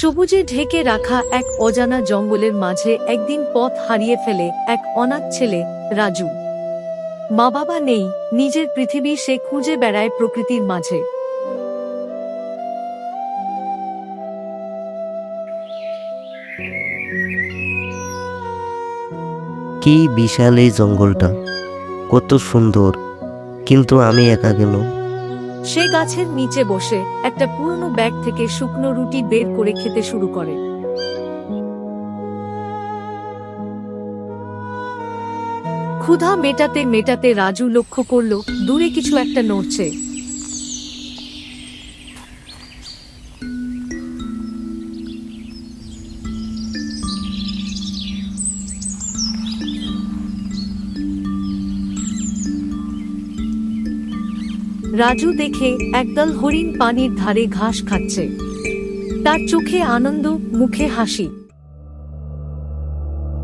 সবুজে ঢেকে রাখা এক অজানা জঙ্গলের মাঝে একদিন পথ হারিয়ে ফেলে এক অনাথ ছেলে, রাজু। মা বাবা নেই, নিজের পৃথিবী সে খুঁজে বেড়ায় প্রকৃতির মাঝে। কি বিশাল এই জঙ্গলটা। কত সুন্দর। কিন্তু আমি একা গেল সে গাছের নিচে বসে একটা পুরনো ব্যাগ থেকে শুকনো রুটি বের করে খেতে শুরু করে। ক্ষুধা মেটাতে মেটাতে রাজু লক্ষ্য করল, দূরে কিছু একটা নড়ছে। রাজু দেখে একদল হরিণ পানির ধারে ঘাস খাচ্ছে। তার চোখে আনন্দ মুখে হাসি।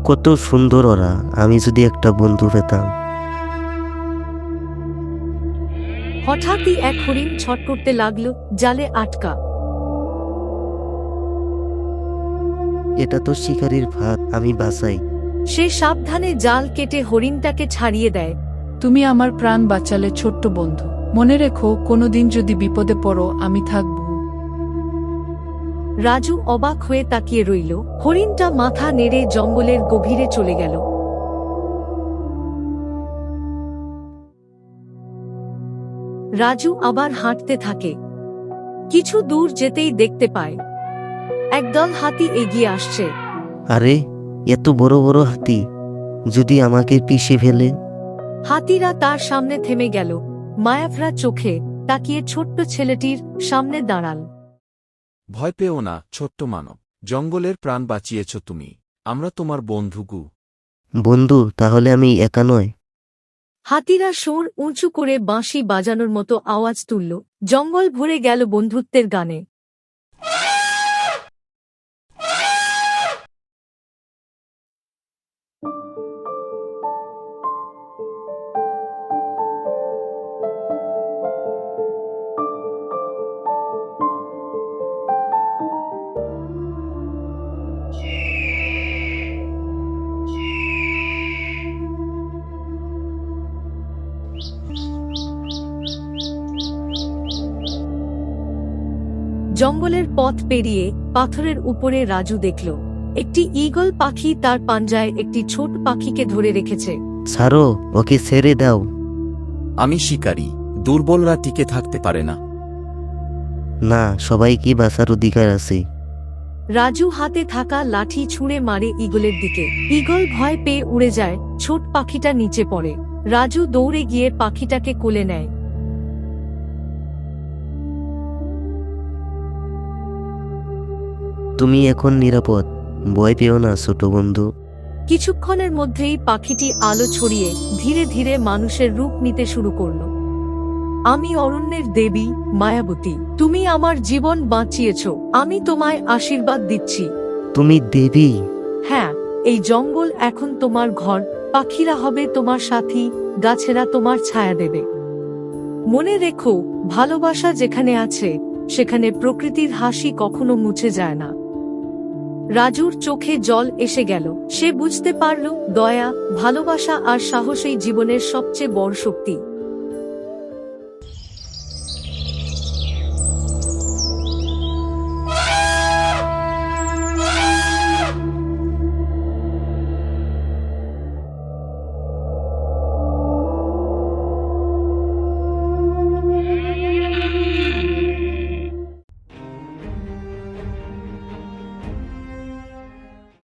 কত সুন্দর ওরা আমি যদি একটা বন্ধু পেতাম। হঠাৎই এক হরিণ ছট করতে লাগল জালে আটকা। এটা তো শিকারির ভাত আমি বাঁচাই। সে সাবধানে জাল কেটে হরিণটাকে ছাড়িয়ে দেয়। তুমি আমার প্রাণ বাঁচালে ছোট্ট বন্ধু। মনে রেখো কোনোদিন যদি বিপদে পড়ো আমি থাকব। রাজু অবাক হয়ে তাকিয়ে রইল। হরিণটা মাথা নেড়ে জঙ্গলের গভীরে চলে গেল। রাজু আবার হাঁটতে থাকে। কিছু দূর যেতেই দেখতে পায়। একদল হাতি এগিয়ে আসছে। আরে এত বড় বড় হাতি। যদি আমাকে পিষে ফেলে? হাতিরা তার সামনে থেমে গেল। মায়াভরা চোখে তাকিয়ে ছোট্ট ছেলেটির সামনে দাঁড়াল। ভয় পেও না ছোট্ট মানব জঙ্গলের প্রাণ বাঁচিয়েছ তুমি। আমরা তোমার বন্ধুগু বন্ধু তাহলে আমি একা নয় হাতিরা সোর উঁচু করে বাঁশি বাজানোর মতো আওয়াজ তুলল। জঙ্গল ভরে গেল বন্ধুত্বের গানে। জঙ্গলের পথ পেরিয়ে পাথরের উপরে রাজু দেখল। একটি ঈগল পাখি তার পাঞ্জায় একটি ছোট পাখিকে ধরে রেখেছে। ছাড়ো ওকে ছেড়ে দাও। আমি শিকারী দুর্বলরা টিকে থাকতে পারে না। না সবাইকে বাঁচার অধিকার আছে। রাজু হাতে থাকা লাঠি ছুঁড়ে মারে ঈগলের দিকে। ঈগল ভয় পেয়ে উড়ে যায় ছোট পাখিটা নিচে পড়ে। রাজু দৌড়ে গিয়ে পাখিটাকে কোলে নেয়। তুমি এখন নিরাপদ। ভয় পেও না ছোট বন্ধু। কিছুক্ষণের মধ্যেই পাখিটি আলো ছড়িয়ে ধীরে ধীরে মানুষের রূপ নিতে শুরু করল। আমি অরণ্যের দেবী মায়াবতী তুমি আমার জীবন বাঁচিয়েছ আমি তোমায় আশীর্বাদ দিচ্ছি। তুমি দেবী। হ্যাঁ এই জঙ্গল এখন তোমার ঘর পাখিরা হবে তোমার সাথী, গাছেরা তোমার ছায়া দেবে। মনে রেখো, ভালোবাসা যেখানে আছে, সেখানে প্রকৃতির হাসি কখনো মুছে যায় না। রাজুর চোখে জল এসে গেল। সে বুঝতে পারল, দয়া, ভালোবাসা আর সাহসই জীবনের সবচেয়ে বড় শক্তি।